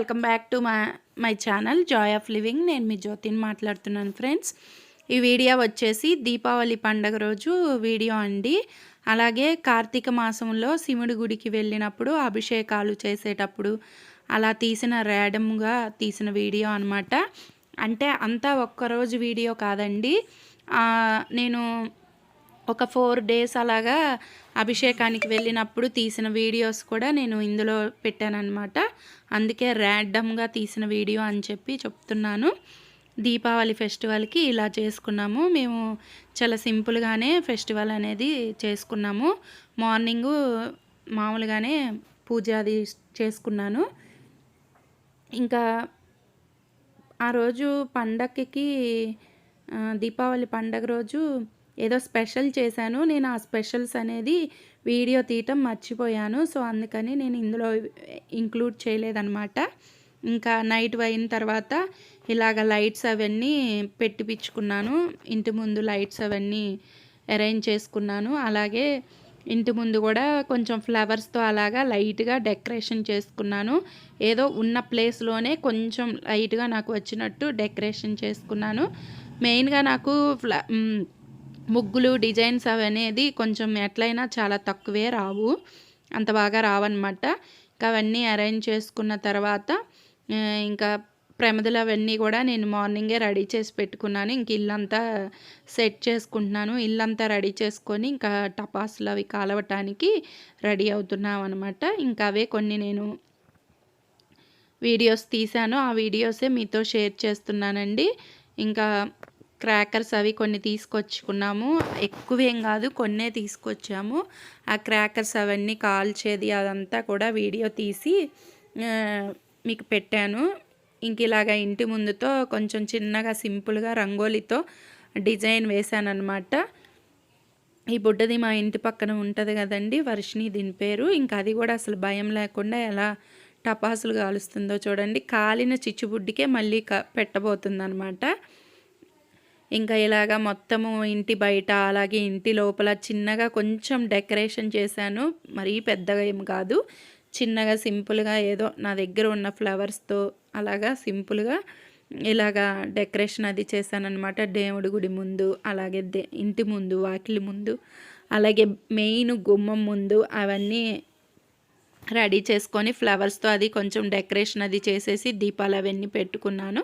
Welcome back to my my channel joy of living. నేను మీ జ్యోతిని మాట్లాడుతున్నాను ఫ్రెండ్స్. ఈ వీడియో వచ్చేసి దీపావళి పండగ రోజు వీడియో అండి. అలాగే కార్తీక మాసంలో శివుడి గుడికి వెళ్ళినప్పుడు అభిషేకాలు చేసేటప్పుడు అలా తీసిన ర్యాడమ్గా తీసిన వీడియో అనమాట అంటే అంతా ఒక్కరోజు వీడియో కాదండి. నేను ఒక ఫోర్ డేస్ అలాగా అభిషేకానికి వెళ్ళినప్పుడు తీసిన వీడియోస్ కూడా నేను ఇందులో పెట్టానన్నమాట. అందుకే ర్యాండమ్గా తీసిన వీడియో అని చెప్పి చెప్తున్నాను. దీపావళి ఫెస్టివల్కి ఇలా చేసుకున్నాము. మేము చాలా సింపుల్గానే ఫెస్టివల్ అనేది చేసుకున్నాము. మార్నింగు మామూలుగానే పూజ అది చేసుకున్నాను. ఇంకా ఆ రోజు పండగకి దీపావళి పండగ రోజు ఏదో స్పెషల్ చేశాను. నేను ఆ స్పెషల్స్ అనేది వీడియో తీయటం మర్చిపోయాను. సో అందుకని నేను ఇందులో ఇంక్లూడ్ చేయలేదన్నమాట. ఇంకా నైట్ అయిన తర్వాత ఇలాగ లైట్స్ అవన్నీ పెట్టిపించుకున్నాను ఇంటి ముందు లైట్స్ అవన్నీ అరేంజ్ చేసుకున్నాను. అలాగే ఇంటి ముందు కూడా కొంచెం ఫ్లవర్స్తో అలాగా లైట్గా డెకరేషన్ చేసుకున్నాను. ఏదో ఉన్న ప్లేస్లోనే కొంచెం లైట్గా నాకు వచ్చినట్టు డెకరేషన్ చేసుకున్నాను. మెయిన్గా నాకు ఫ్ల ముగ్గులు డిజైన్స్ అవనేది కొంచెం ఎట్లయినా చాలా తక్కువే రావు. అంత బాగా రావన్నమాట. ఇంకా అవన్నీ అరేంజ్ చేసుకున్న తర్వాత ఇంకా ప్రమిదలు అవన్నీ కూడా నేను మార్నింగే రెడీ చేసి పెట్టుకున్నాను. ఇంక ఇల్లంతా సెట్ చేసుకుంటున్నాను. ఇల్లంతా రెడీ చేసుకొని ఇంకా టపాసులు అవి కాలవటానికి రెడీ అవుతున్నాం అనమాట ఇంకా అవే కొన్ని నేను వీడియోస్ తీశాను. ఆ వీడియోసే మీతో షేర్ చేస్తున్నానండి. ఇంకా క్రాకర్స్ అవి కొన్ని తీసుకొచ్చుకున్నాము. ఎక్కువేం కాదు కొన్నే తీసుకొచ్చాము. ఆ క్రాకర్స్ అవన్నీ కాల్చేది అదంతా కూడా వీడియో తీసి మీకు పెట్టాను. ఇంక ఇలాగా ఇంటి ముందుతో కొంచెం చిన్నగా సింపుల్గా రంగోలీతో డిజైన్ వేశానన్నమాట. ఈ బుడ్డది మా ఇంటి పక్కన ఉంటుంది కదండి వర్షిని దీని పేరు. ఇంకా అది కూడా అసలు భయం లేకుండా ఎలా టపాసులు కాలుస్తుందో చూడండి. కాలిన చిచ్చుబుడ్డికే మళ్ళీ క పెట్టబోతుంది అనమాట ఇంకా ఇలాగా మొత్తము ఇంటి బయట అలాగే ఇంటి లోపల చిన్నగా కొంచెం డెకరేషన్ చేశాను. మరీ పెద్దగా ఏం కాదు. చిన్నగా సింపుల్గా ఏదో నా దగ్గర ఉన్న ఫ్లవర్స్తో అలాగా సింపుల్గా ఇలాగా డెకరేషన్ అది చేశానన్నమాట. దేవుడి గుడి ముందు అలాగే దే ఇంటి ముందు వాకిలి ముందు అలాగే మెయిన్ గుమ్మం ముందు అవన్నీ రెడీ చేసుకొని ఫ్లవర్స్తో అది కొంచెం డెకరేషన్ అది చేసేసి దీపాలు అవన్నీ పెట్టుకున్నాను.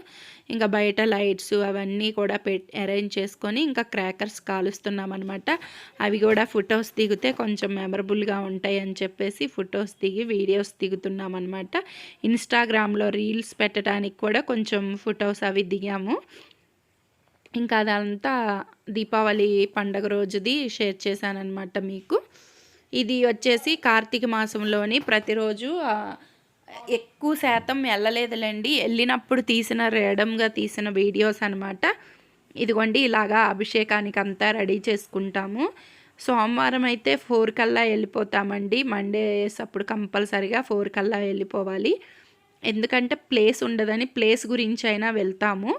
ఇంకా బయట లైట్స్ అవన్నీ కూడా పెట్ అరేంజ్ చేసుకొని ఇంకా క్రాకర్స్ కాలుస్తున్నాం అనమాట అవి కూడా ఫొటోస్ దిగితే కొంచెం మెమరబుల్గా ఉంటాయి అని చెప్పేసి ఫొటోస్ దిగి వీడియోస్ దిగుతున్నాం అనమాట ఇన్స్టాగ్రామ్లో రీల్స్ పెట్టడానికి కూడా కొంచెం ఫొటోస్ అవి దిగాము. ఇంకా అదంతా దీపావళి పండగ రోజుది షేర్ చేశానన్నమాట మీకు. ఇది వచ్చేసి కార్తీక మాసంలోని ప్రతిరోజు ఎక్కువ శాతం వెళ్ళలేదులేండి. వెళ్ళినప్పుడు తీసిన రేడంగా తీసిన వీడియోస్ అనమాట ఇదిగోండి ఇలాగా అభిషేకానికి అంతా రెడీ చేసుకుంటాము. సోమవారం అయితే ఫోర్ కల్లా వెళ్ళిపోతామండి. మండేస్ అప్పుడు కంపల్సరిగా ఫోర్ కల్లా వెళ్ళిపోవాలి. ఎందుకంటే ప్లేస్ ఉండదని ప్లేస్ గురించి అయినా వెళ్తాము.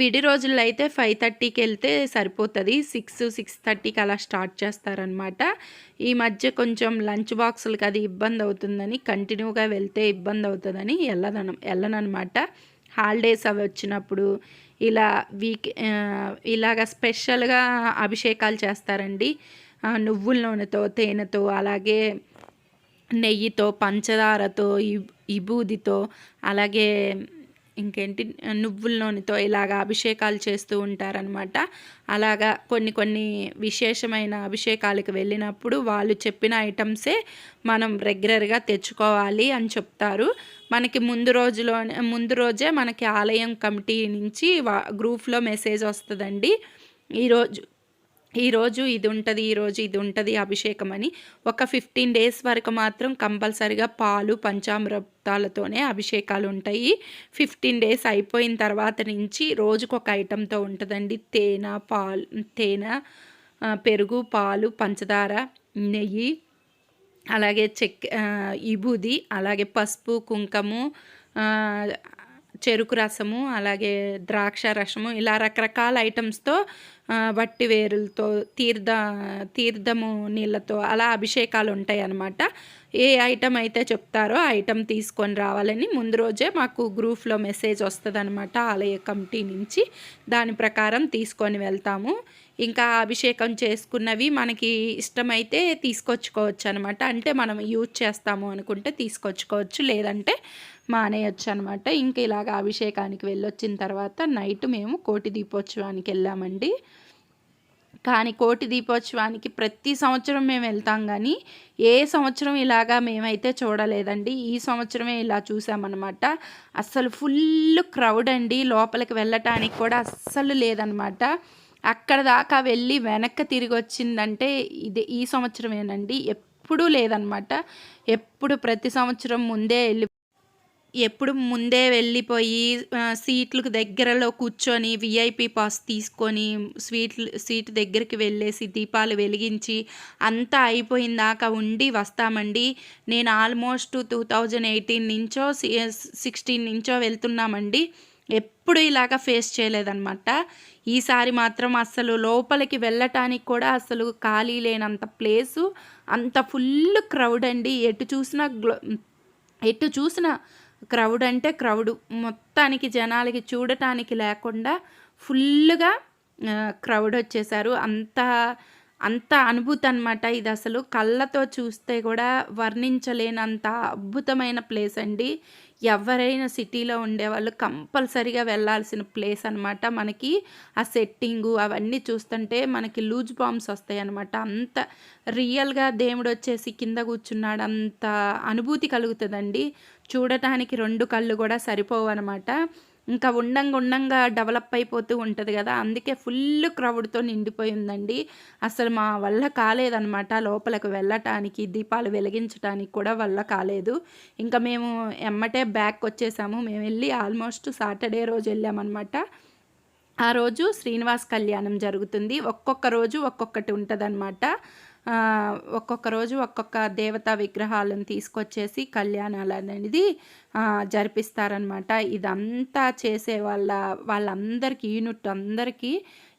విడి రోజుల్లో అయితే ఫైవ్ థర్టీకి వెళ్తే సరిపోతుంది. సిక్స్ సిక్స్ థర్టీకి అలా స్టార్ట్ చేస్తారనమాట ఈ మధ్య కొంచెం లంచ్ బాక్సులకి అది ఇబ్బంది అవుతుందని కంటిన్యూగా వెళ్తే ఇబ్బంది అవుతుందని వెళ్ళదనం వెళ్ళనమాట హాలిడేస్ అవి వచ్చినప్పుడు ఇలా వీక్ ఇలాగ స్పెషల్గా అభిషేకాలు చేస్తారండి. నువ్వుల నూనెతో తేనెతో అలాగే నెయ్యితో పంచదారతో ఇబూదితో అలాగే ఇంకేంటి నువ్వుల నూనెతో ఇలాగ అభిషేకాలు చేస్తూ ఉంటారనమాట అలాగా కొన్ని కొన్ని విశేషమైన అభిషేకాలకు వెళ్ళినప్పుడు వాళ్ళు చెప్పిన ఐటమ్సే మనం రెగ్యులర్గా తెచ్చుకోవాలి అని చెప్తారు. మనకి ముందు రోజులో ముందు రోజే మనకి ఆలయం కమిటీ నుంచి వా గ్రూప్లో మెసేజ్ వస్తుందండి. ఈరోజు ఈరోజు ఇది ఉంటుంది ఈరోజు ఇది ఉంటుంది అభిషేకం అని ఒక ఫిఫ్టీన్ డేస్ వరకు మాత్రం కంపల్సరిగా పాలు పంచామృతాలతోనే అభిషేకాలు ఉంటాయి. ఫిఫ్టీన్ డేస్ అయిపోయిన తర్వాత నుంచి రోజుకు ఒక ఐటెంతో ఉంటుందండి. తేనె పాలు తేనె పెరుగు పాలు పంచదార నెయ్యి అలాగే చెక్ ఇబుది అలాగే పసుపు కుంకము చెరుకు రసము అలాగే ద్రాక్ష రసము ఇలా రకరకాల ఐటమ్స్తో వట్టి వేరులతో తీర్థ తీర్థము నీళ్ళతో అలా అభిషేకాలు ఉంటాయి అన్నమాట ఏ ఐటమ్ అయితే చెప్తారో ఆ ఐటమ్ తీసుకొని రావాలని ముందు రోజే మాకు గ్రూప్లో మెసేజ్ వస్తుంది అనమాట ఆలయ కమిటీ నుంచి. దాని ప్రకారం తీసుకొని వెళ్తాము. ఇంకా అభిషేకం చేసుకున్నవి మనకి ఇష్టమైతే తీసుకొచ్చుకోవచ్చు అనమాట అంటే మనం యూజ్ చేస్తాము అనుకుంటే తీసుకొచ్చుకోవచ్చు లేదంటే మానేయచ్చు అనమాట ఇంకా ఇలాగ అభిషేకానికి వెళ్ళొచ్చిన తర్వాత నైట్ మేము కోటి దీపోత్సవానికి వెళ్ళామండి. కానీ కోటి దీపోత్సవానికి ప్రతి సంవత్సరం మేము వెళ్తాం కానీ ఏ సంవత్సరం ఇలాగా మేమైతే చూడలేదండి. ఈ సంవత్సరమే ఇలా చూసామన్నమాట అస్సలు ఫుల్ క్రౌడ్ అండి. లోపలికి వెళ్ళటానికి కూడా అస్సలు లేదనమాట. అక్కడ దాకా వెళ్ళి వెనక్కి తిరిగి వచ్చిందంటే ఇది ఈ సంవత్సరమేనండి. ఎప్పుడూ లేదనమాట ఎప్పుడు ప్రతి సంవత్సరం ముందే వెళ్ళి ఎప్పుడు ముందే వెళ్ళిపోయి సీట్లకు దగ్గరలో కూర్చొని విఐపి పాస్ తీసుకొని స్వీట్లు సీట్ దగ్గరికి వెళ్ళేసి దీపాలు వెలిగించి అంతా అయిపోయిన దాకా ఉండి వస్తామండి. నేను ఆల్మోస్ట్ టూ థౌజండ్ ఎయిటీన్ నుంచో సిక్స్టీన్ నుంచో వెళ్తున్నామండి. ఎప్పుడు ఇలాగ ఫేస్ చేయలేదన్నమాట. ఈసారి మాత్రం అసలు లోపలికి వెళ్ళటానికి కూడా అసలు ఖాళీ లేనంత ప్లేసు. అంత ఫుల్ క్రౌడ్ అండి. ఎటు చూసినా గ్లో ఎటు చూసినా క్రౌడ్ అంటే క్రౌడ్. మొత్తానికి జనాలకి చూడటానికి లేకుండా ఫుల్గా క్రౌడ్ వచ్చేసారు. అంత అంత అనుభూతి అనమాట ఇది అసలు కళ్ళతో చూస్తే కూడా వర్ణించలేనంత అద్భుతమైన ప్లేస్ అండి. ఎవరైనా సిటీలో ఉండేవాళ్ళు కంపల్సరీగా వెళ్ళాల్సిన ప్లేస్ అనమాట మనకి ఆ సెట్టింగు అవన్నీ చూస్తుంటే మనకి లూజ్ బాంబ్స్ వస్తాయి అనమాట అంత రియల్గా దేవుడు వచ్చేసి కింద కూర్చున్నాడు అంత అనుభూతి కలుగుతుందండి. చూడటానికి రెండు కళ్ళు కూడా సరిపోవు అనమాట ఇంకా ఉండంగా ఉండంగా డెవలప్ అయిపోతూ ఉంటుంది కదా. అందుకే ఫుల్ క్రౌడ్తో నిండిపోయి ఉందండి అసలు మా వల్ల కాలేదనమాట లోపలికి వెళ్ళటానికి దీపాలు వెలిగించడానికి కూడా వల్ల కాలేదు. ఇంకా మేము ఎమ్మటే బ్యాక్ వచ్చేసాము. మేము వెళ్ళి ఆల్మోస్ట్ సాటర్డే రోజు వెళ్ళామన్నమాట. ఆ రోజు శ్రీనివాస్ కళ్యాణం జరుగుతుంది. ఒక్కొక్క రోజు ఒక్కొక్కటి ఉంటుంది ఒక్కొక్క రోజు ఒక్కొక్క దేవతా విగ్రహాలను తీసుకొచ్చేసి కళ్యాణాలు అనేది జరిపిస్తారనమాట ఇదంతా చేసే వాళ్ళ వాళ్ళందరికీ యూనిట్ అందరికీ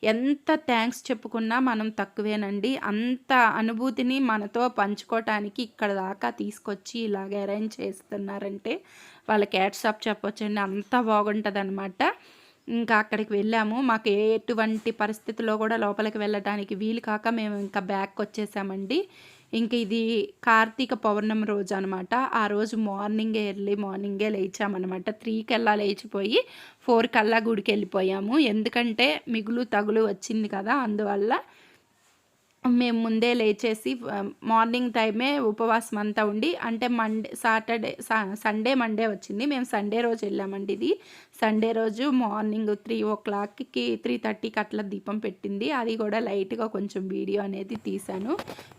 ఎంత థ్యాంక్స్ చెప్పుకున్నా మనం తక్కువేనండి. అంత అనుభూతిని మనతో పంచుకోవటానికి ఇక్కడ దాకా తీసుకొచ్చి ఇలాగ అరేంజ్ చేస్తున్నారంటే వాళ్ళకి యాడ్సాప్ చెప్పొచ్చండి. అంత బాగుంటుంది అనమాట ఇంకా అక్కడికి వెళ్ళాము. మాకు ఎటువంటి పరిస్థితుల్లో కూడా లోపలికి వెళ్ళడానికి వీలు కాక మేము ఇంకా బ్యాక్ వచ్చేసామండి. ఇంక ఇది కార్తీక పౌర్ణమి రోజు అనమాట ఆ రోజు మార్నింగే ఎర్లీ మార్నింగే లేచామన్నమాట. త్రీకల్లా లేచిపోయి ఫోర్ కల్లా గుడికి వెళ్ళిపోయాము. ఎందుకంటే మిగులు తగులు వచ్చింది కదా అందువల్ల మేము ముందే లేచేసి మార్నింగ్ టైమే ఉపవాసం అంతా ఉండి అంటే మండే సాటర్డే సండే మండే వచ్చింది. మేము సండే రోజు వెళ్ళామండి ఇది. సండే రోజు మార్నింగ్ త్రీ ఓ క్లాక్కి త్రీ థర్టీకి అట్లా దీపం పెట్టింది. అది కూడా లైట్గా కొంచెం వీడియో అనేది తీశాను.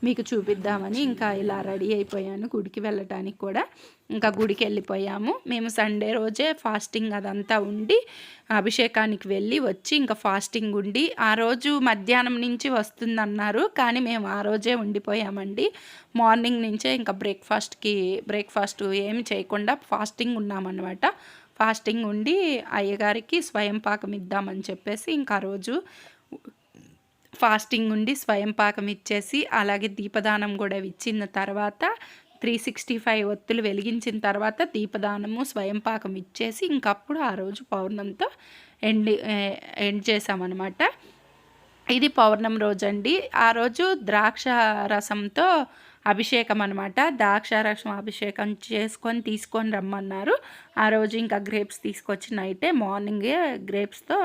మీకు చూపిద్దామని ఇంకా ఇలా రెడీ అయిపోయాను గుడికి వెళ్ళటానికి కూడా. ఇంకా గుడికి వెళ్ళిపోయాము. మేము సండే రోజే ఫాస్టింగ్ అదంతా ఉండి అభిషేకానికి వెళ్ళి వచ్చి ఇంకా ఫాస్టింగ్ ఉండి ఆ రోజు మధ్యాహ్నం నుంచి వస్తుందన్నారు కానీ మేము ఆ రోజే ఉండిపోయామండి. మార్నింగ్ నుంచే ఇంకా బ్రేక్ఫాస్ట్కి బ్రేక్ఫాస్ట్ ఏమి చేయకుండా ఫాస్టింగ్ ఉన్నామన్నమాట. ఫాస్టింగ్ ఉండి అయ్యగారికి స్వయం పాకం ఇద్దామని చెప్పేసి ఇంకా రోజు ఫాస్టింగ్ ఉండి స్వయం పాకం ఇచ్చేసి అలాగే దీపదానం కూడా ఇచ్చిన తర్వాత త్రీ సిక్స్టీ ఫైవ్ ఒత్తులు వెలిగించిన తర్వాత దీపదానము స్వయంపాకం ఇచ్చేసి ఇంకప్పుడు ఆ రోజు పౌర్ణంతో ఎండ్ ఎండ్ చేసామన్నమాట ఇది పౌర్ణమి రోజు అండి ఆ రోజు ద్రాక్ష రసంతో అభిషేకం అనమాట ద్రాక్షారసం అభిషేకం చేసుకొని తీసుకొని రమ్మన్నారు. ఆ రోజు ఇంకా గ్రేప్స్ తీసుకొచ్చి నైటే మార్నింగే గ్రేప్స్తో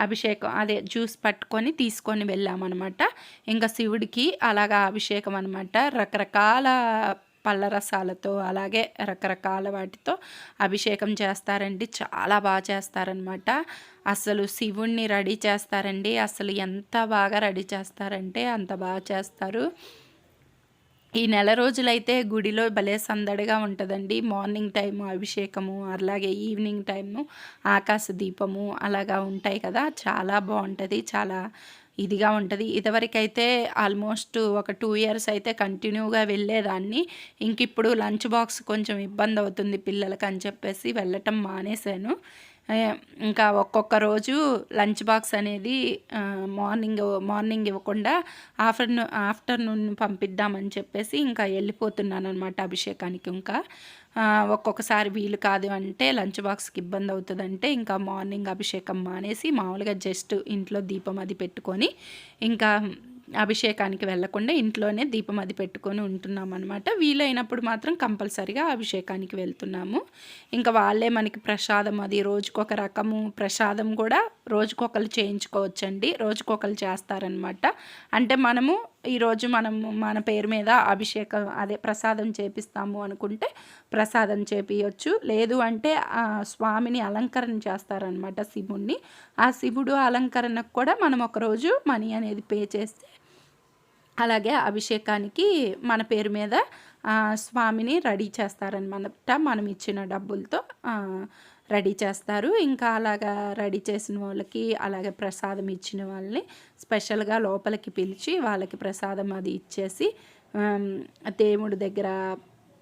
అభిషేకం అదే జ్యూస్ పట్టుకొని తీసుకొని వెళ్ళామన్నమాట. ఇంకా శివుడికి అలాగా అభిషేకం అనమాట రకరకాల పళ్ళ రసాలతో అలాగే రకరకాల వాటితో అభిషేకం చేస్తారండి. చాలా బాగా చేస్తారనమాట అసలు శివుణ్ణి రెడీ చేస్తారండి. అసలు ఎంత బాగా రెడీ చేస్తారంటే అంత బాగా చేస్తారు. ఈ నెల రోజులైతే గుడిలో భలే సందడిగా ఉంటుందండి. మార్నింగ్ టైము అభిషేకము అలాగే ఈవినింగ్ టైము ఆకాశ దీపము అలాగా ఉంటాయి కదా. చాలా బాగుంటుంది. చాలా ఇదిగా ఉంటుంది. ఇదివరకైతే ఆల్మోస్ట్ ఒక టూ ఇయర్స్ అయితే కంటిన్యూగా వెళ్ళేదాన్ని. ఇంక ఇప్పుడు లంచ్ బాక్స్ కొంచెం ఇబ్బంది అవుతుంది పిల్లలకి అని చెప్పేసి వెళ్ళటం మానేశాను. ఇంకా ఒక్కొక్క రోజు లంచ్ బాక్స్ అనేది మార్నింగ్ మార్నింగ్ ఇవ్వకుండా ఆఫ్టర్నూన్ ఆఫ్టర్నూన్ పంపిద్దామని చెప్పేసి ఇంకా వెళ్ళిపోతున్నాను అనమాట అభిషేకానికి ఇంకా. ఒక్కొక్కసారి వీలు కాదు అంటే లంచ్ బాక్స్కి ఇబ్బంది అవుతుందంటే ఇంకా మార్నింగ్ అభిషేకం మానేసి మామూలుగా జస్ట్ ఇంట్లో దీపం అది పెట్టుకొని ఇంకా అభిషేకానికి వెళ్ళకుండా ఇంట్లోనే దీపం అది పెట్టుకొని ఉంటున్నాం అనమాట వీలైనప్పుడు మాత్రం కంపల్సరిగా అభిషేకానికి వెళ్తున్నాము. ఇంకా వాళ్ళే మనకి ప్రసాదం అది రోజుకొక రకము ప్రసాదం కూడా రోజుకొకరు చేయించుకోవచ్చండి. రోజుకొకరు చేస్తారనమాట అంటే మనము ఈరోజు మనము మన పేరు మీద అభిషేకం అదే ప్రసాదం చేపిస్తాము అనుకుంటే ప్రసాదం చేపియొచ్చు. లేదు అంటే ఆ స్వామిని అలంకరణ చేస్తారనమాట శివుణ్ణి. ఆ శివుడు అలంకరణకు కూడా మనం ఒకరోజు మనీ అనేది పే చేస్తే అలాగే అభిషేకానికి మన పేరు మీద స్వామిని రెడీ చేస్తారనమాట మనం ఇచ్చిన డబ్బులతో. రెడీ చేస్తారు. ఇంకా అలాగా రెడీ చేసిన వాళ్ళకి అలాగే ప్రసాదం ఇచ్చిన వాళ్ళని స్పెషల్గా లోపలికి పిలిచి వాళ్ళకి ప్రసాదం అది ఇచ్చేసి దేవుడి దగ్గర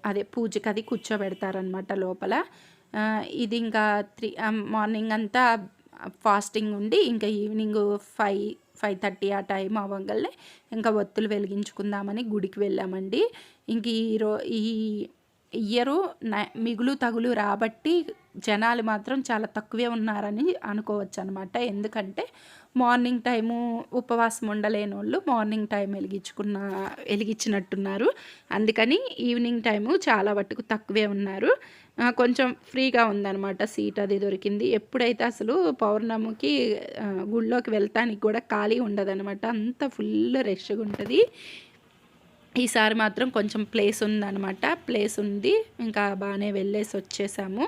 అదే పూజకి అది కూర్చోబెడతారనమాట లోపల. ఇది ఇంకా త్రీ మార్నింగ్ అంతా ఫాస్టింగ్ ఉండి ఇంకా ఈవినింగ్ ఫైవ్ ఫైవ్ థర్టీ ఆ టైం అవ్వగలే ఇంకా ఒత్తులు వెలిగించుకుందామని గుడికి వెళ్ళామండి. ఇంక ఈ ఇయరు ఈ మిగులు తగులు రాబట్టి జనాలు మాత్రం చాలా తక్కువే ఉన్నారని అనుకోవచ్చు అనమాట ఎందుకంటే మార్నింగ్ టైము ఉపవాసం ఉండలేని వాళ్ళు మార్నింగ్ టైం వెలిగించుకున్న వెలిగించినట్టున్నారు. అందుకని ఈవినింగ్ టైము చాలా మట్టుకు తక్కువే ఉన్నారు. కొంచెం ఫ్రీగా ఉందన్నమాట సీట్ అది దొరికింది. ఎప్పుడైతే అసలు పౌర్ణమికి గుళ్ళోకి వెళ్తానికి కూడా ఖాళీ ఉండదన్నమాట. అంత ఫుల్ రష్గా ఉంటుంది. ఈసారి మాత్రం కొంచెం ప్లేస్ ఉందన్నమాట. ప్లేస్ ఉంది. ఇంకా బాగానే వెళ్ళేసి వచ్చేసాము.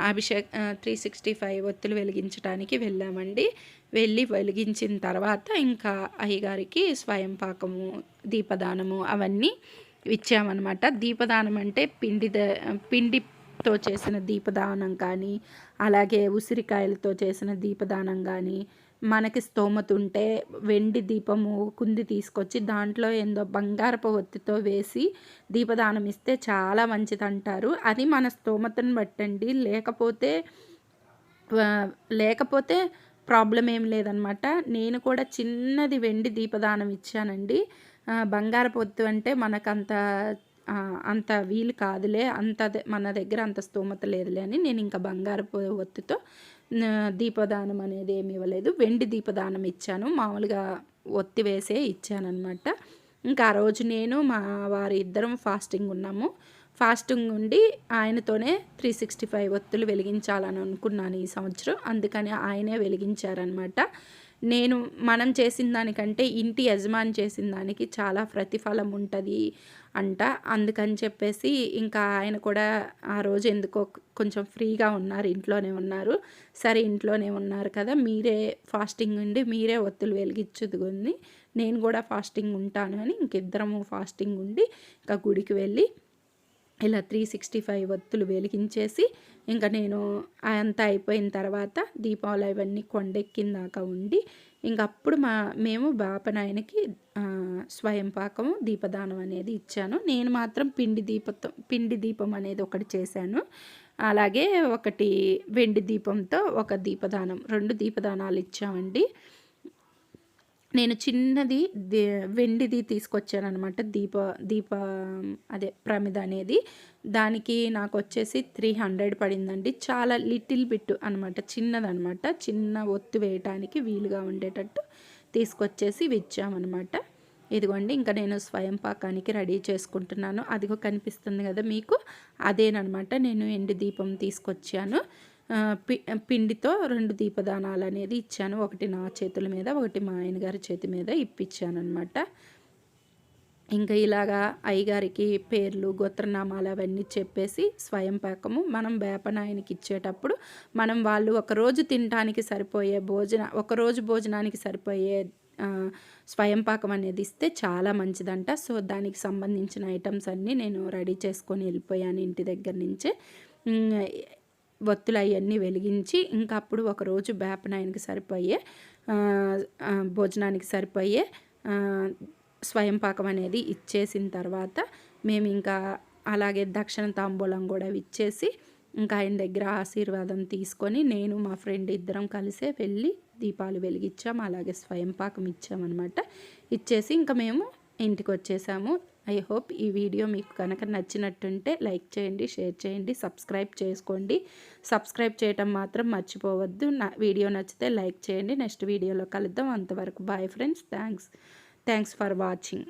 అభిషేక్ త్రీ సిక్స్టీ ఫైవ్ ఒత్తులు వెలిగించడానికి వెళ్ళామండి. వెళ్ళి వెలిగించిన తర్వాత ఇంకా అయ్యగారికి స్వయం పాకము దీపదానము అవన్నీ ఇచ్చామన్నమాట. దీపదానం అంటే పిండి ద- పిండితో చేసిన దీపదానం కానీ అలాగే ఉసిరికాయలతో చేసిన దీపదానం కానీ మనకి స్తోమత ఉంటే వెండి దీపము కుంది తీసుకొచ్చి దాంట్లో ఏందో బంగారపు ఒత్తితో వేసి దీపదానం ఇస్తే చాలా మంచిది అంటారు అది మన స్తోమతను బట్టండి. లేకపోతే లేకపోతే ప్రాబ్లం ఏం లేదనమాట. నేను కూడా చిన్నది వెండి దీపదానం ఇచ్చానండి. బంగారపు ఒత్తు అంటే మనకంత అంత వీలు కాదులే అంత మన దగ్గర అంత స్తోమత లేదులే అని నేను ఇంకా బంగారపు ఒత్తితో దీపదానం అనేది ఏమి ఇవ్వలేదు. వెండి దీపదానం ఇచ్చాను. మామూలుగా ఒత్తి వేసే ఇచ్చానమాట ఇంకా ఆ రోజు నేను మా వారి ఇద్దరం ఫాస్టింగ్ ఉన్నాము. ఫాస్టింగ్ ఉండి ఆయనతోనే త్రీ సిక్స్టీ ఫైవ్ ఒత్తులు వెలిగించాలని అనుకున్నాను ఈ సంవత్సరం. అందుకని ఆయనే వెలిగించారనమాట నేను మనం చేసిన దానికంటే ఇంటి యజమాని చేసిన దానికి చాలా ప్రతిఫలం ఉంటుంది అంట. అందుకని చెప్పేసి ఇంకా ఆయన కూడా ఆ రోజు ఎందుకో కొంచెం ఫ్రీగా ఉన్నారు ఇంట్లోనే ఉన్నారు. సరే ఇంట్లోనే ఉన్నారు కదా మీరే ఫాస్టింగ్ ఉండి మీరే ఒత్తులు వెలిగించుదుకుంది నేను కూడా ఫాస్టింగ్ ఉంటాను అని ఇంకిద్దరము ఫాస్టింగ్ ఉండి ఇంకా గుడికి వెళ్ళి ఇలా త్రీ సిక్స్టీ ఫైవ్ ఒత్తులు వెలిగించేసి ఇంకా నేను అంతా అయిపోయిన తర్వాత దీపావళి అవన్నీ కొండెక్కిన దాకా ఉండి ఇంక అప్పుడు మా మేము బాపనాయనకి స్వయం పాకము దీపదానం అనేది ఇచ్చాను. నేను మాత్రం పిండి దీపతో పిండి దీపం అనేది ఒకటి చేశాను. అలాగే ఒకటి వెండి దీపంతో ఒక దీపదానం రెండు దీపదానాలు ఇచ్చామండి. నేను చిన్నది వెండిది తీసుకొచ్చాను అనమాట దీప దీప అదే ప్రమిద అనేది. దానికి నాకు వచ్చేసి త్రీ హండ్రెడ్ పడిందండి. చాలా లిటిల్ బిట్ అనమాట చిన్నదనమాట చిన్న ఒత్తు వేయటానికి వీలుగా ఉండేటట్టు తీసుకొచ్చేసి ఇచ్చామన్నమాట ఇదిగోండి ఇంకా నేను స్వయం పాకానికి రెడీ చేసుకుంటున్నాను. అదిగో కనిపిస్తుంది కదా మీకు. అదేనమాట నేను ఎండు దీపం తీసుకొచ్చాను. పిండితో రెండు దీపదానాలు అనేది ఇచ్చాను. ఒకటి నా చేతుల మీద ఒకటి మా ఆయన గారి చేతి మీద ఇప్పించాను అనమాట ఇంకా ఇలాగా అయ్యగారికి పేర్లు గోత్రనామాలు అవన్నీ చెప్పేసి స్వయం పాకము మనం వేపనాయనికి ఇచ్చేటప్పుడు మనం వాళ్ళు ఒకరోజు తినడానికి సరిపోయే భోజన ఒకరోజు భోజనానికి సరిపోయే స్వయం పాకం అనేది ఇస్తే చాలా మంచిదంట. సో దానికి సంబంధించిన ఐటమ్స్ అన్నీ నేను రెడీ చేసుకొని వెళ్ళిపోయాను ఇంటి దగ్గర నుంచే. ఒత్తులు అవన్నీ వెలిగించి ఇంకా అప్పుడు ఒకరోజు బేపనాయనకి సరిపోయే భోజనానికి సరిపోయే స్వయం పాకం అనేది ఇచ్చేసిన తర్వాత మేము ఇంకా అలాగే దక్షిణ తాంబూలం కూడా ఇచ్చేసి ఇంకా ఆయన దగ్గర ఆశీర్వాదం తీసుకొని నేను మా ఫ్రెండ్ ఇద్దరం కలిసే వెళ్ళి దీపాలు వెలిగించాం అలాగే స్వయం పాకం ఇచ్చామన్నమాట. ఇచ్చేసి ఇంకా మేము ఇంటికి వచ్చేసాము. ఐ హోప్ ఈ వీడియో మీకు కనుక నచ్చినట్టుంటే లైక్ చేయండి షేర్ చేయండి సబ్స్క్రైబ్ చేసుకోండి. సబ్స్క్రైబ్ చేయటం మాత్రం మర్చిపోవద్దు. నా వీడియో నచ్చితే లైక్ చేయండి. నెక్స్ట్ వీడియోలో కలుద్దాం. అంతవరకు bye friends. Thanks. Thanks for watching.